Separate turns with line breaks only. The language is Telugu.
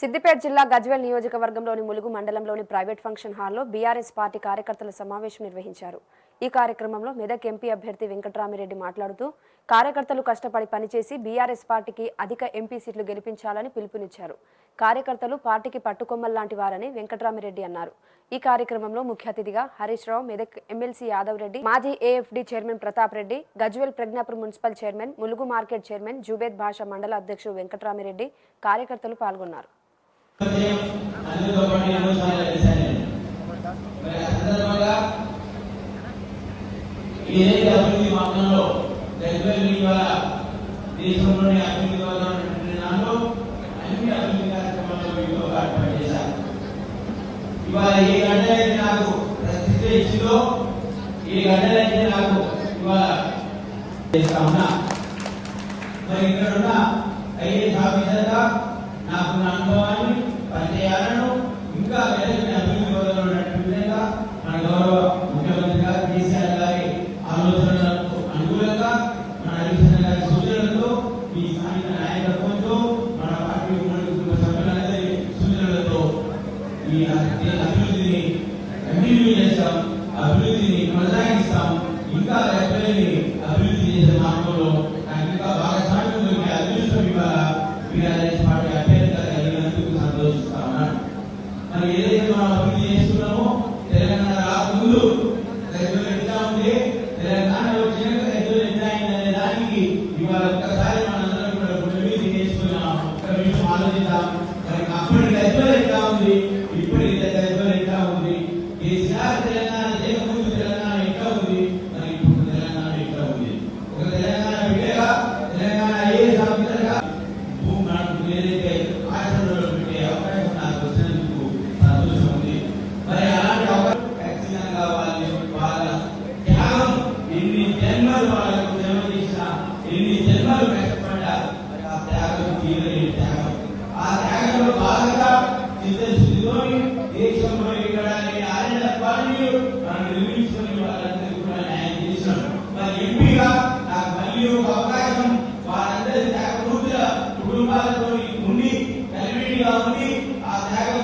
సిద్దిపేట జిల్లా గజ్వేల్ నియోజకవర్గంలోని ములుగు మండలంలోని ప్రైవేట్ ఫంక్షన్ హాల్లో బీఆర్ఎస్ పార్టీ కార్యకర్తల సమావేశం నిర్వహించారు. ఈ కార్యక్రమంలో మెదక్ ఎంపీ అభ్యర్థి వెంకట్రామిరెడ్డి మాట్లాడుతూ కార్యకర్తలు కష్టపడి పనిచేసి బీఆర్ఎస్ పార్టీకి అధిక ఎంపీ సీట్లు గెలిపించాలని పిలుపునిచ్చారు. కార్యకర్తలు పార్టీకి పట్టుకొమ్మల్లాంటి వారని వెంకట్రామిరెడ్డి అన్నారు. ఈ కార్యక్రమంలో ముఖ్య అతిథిగా హరీష్ రావు మెదక్ ఎమ్మెల్సీ యాదవ్ రెడ్డి మాజీ AFD chairman Pratap Reddy Gajwel Pragnapur municipal chairman Mulugu market chairman Zubed Basha మండల అధ్యక్షుడు వెంకట్రామిరెడ్డి కార్యకర్తలు పాల్గొన్నారు.
ఏదైతే అభివృద్ధి మార్గంలో గజ్వేల్ ఇవాళ దేశంలోని అభివృద్ధి వర్గం దాంట్లో అన్ని అభివృద్ధి కార్యక్రమాల్లో వీటితో పాటు చేశారు ఇవాళ ఏ గంటలైతే నాకు ఇచ్చిందో ఏ గంటలైతే నాకు ఇవాళ చేస్తా ఉన్నా. మరి ఇక్కడ ఉన్న ఐఏఎస్ ఆఫీసర్గా నాకున్న అనుభవాన్ని పరిచయాలను ఇంకా వేరే అభివృద్ధి విధంగా మన గౌరవ ముఖ్యమంత్రి గారు కేసీఆర్ గారి ఆలోచనలకు అనుగుణంగా మన హరికృష్ణ గారి సూచనలతో మీ స్థానిక నాయకత్వంతో మన పార్టీ కుటుంబ సభ్యులందరి సూచనలతో ఈ అభివృద్ధిని కంటిన్యూ చేస్తాం అభివృద్ధిని కొనసాగిస్తాం ఇంకా ఎక్కడైనా అభివృద్ధి చేసే మార్గంలో మరి ఏదైతే మనం అభివృద్ధి చేస్తున్నామో తెలంగాణ రాకముందు రైతులు ఎట్లా ఉంది తెలంగాణ వచ్చినాక రైతులు ఎట్లా అయిందనే దానికి ఇవాళ ఒక్కసారి మనందరం కూడా గుండె చేసుకున్నాం నిమిషం ఆలోచిద్దాం. మరి త్యాగం త్యాగం ఆ త్యాగంలో భాగంగా చిత్తశుద్ధితోని దేశంలో